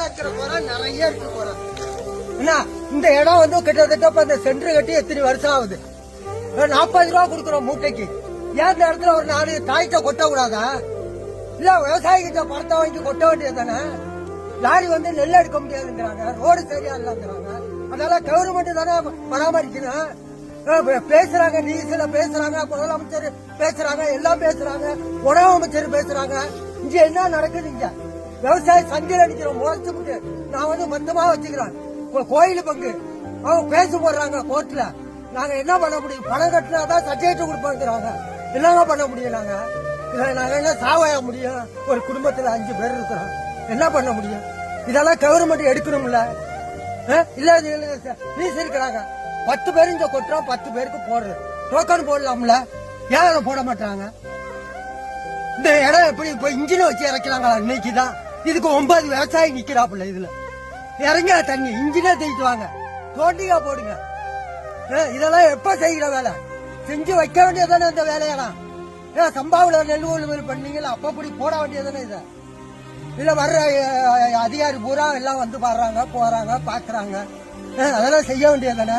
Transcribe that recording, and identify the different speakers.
Speaker 1: நிறைய இருக்கு என்ன இந்த இடம் வந்து கிட்டத்தட்ட இப்ப இந்த சென்டர் கட்டி எத்தனை வருஷம் ஆகுது? நாற்பது ரூபா கொடுக்குறோம் மூட்டைக்கு. ஏன் இந்த இடத்துல ஒரு நாலு காய்ச்ச கொட்ட கூடாதா இல்ல விவசாயிகிட்ட பணத்தை வாங்கி கொட்ட வேண்டியது தானே லாரி வந்து நெல் எடுக்க முடியாதுங்கிறாங்க ரோடு சரியா இல்லைங்கிறாங்க. அதனால கவர்மெண்ட் தானே பராமரிக்கணும். பேசுறாங்க நீசில பேசுறாங்க முதலமைச்சர் பேசுறாங்க எல்லாம் பேசுறாங்க உணவு அமைச்சர் பேசுறாங்க. இங்க என்ன நடக்குது இங்க? விவசாய சந்தையில் அடிக்கிறோம் முளைச்சு நான் வந்து மொத்தமா வச்சுக்கிறேன். கோயில் பங்கு. அவங்க பேச போடுறாங்க கோர்ட்ல. நாங்க என்ன பண்ண முடியும்? பணம் கட்டினாதான் சர்டிபிகேட் கொடுப்பாங்கிறாங்க. என்னங்க பண்ண முடியும் நாங்க? இதுல நாங்க என்ன சாவாய முடியும்? ஒரு குடும்பத்துல அஞ்சு பேர் இருக்கிறோம். என்ன பண்ண முடியும்? இதெல்லாம் கவர்மெண்ட் எடுக்கணும்ல. இல்ல இது இருக்கிறாங்க. பத்து பேர் இங்க கொட்டுறோம் பத்து பேருக்கு போடுறோம் டோக்கன் போடலாம்ல. ஏன் அதை போட மாட்டாங்க? இந்த இடம் எப்படி இப்ப இன்ஜினை வச்சு இறக்கிறாங்களா? இன்னைக்கு தான் இதுக்கு ஒன்பது விவசாயி நிக்கிறாப்புல இதுல. இறங்க தண்ணி இன்ஜினே தூக்கிட்டு வாங்க. தோண்டிக்கா போடுங்க. இதெல்லாம் எப்ப செய்கிற வேலை? செஞ்சு வைக்க வேண்டியதானே இந்த வேலையெல்லாம்? ஏன் சம்பாவுல நெல் கொள்முதல் பண்ணீங்களா அப்ப அப்படி போட வேண்டியதானே இதை? இதுல வர்ற அதிகாரி பூரா எல்லாம் வந்து வர்றாங்க போறாங்க பாக்குறாங்க. அதெல்லாம் செய்ய வேண்டியதானே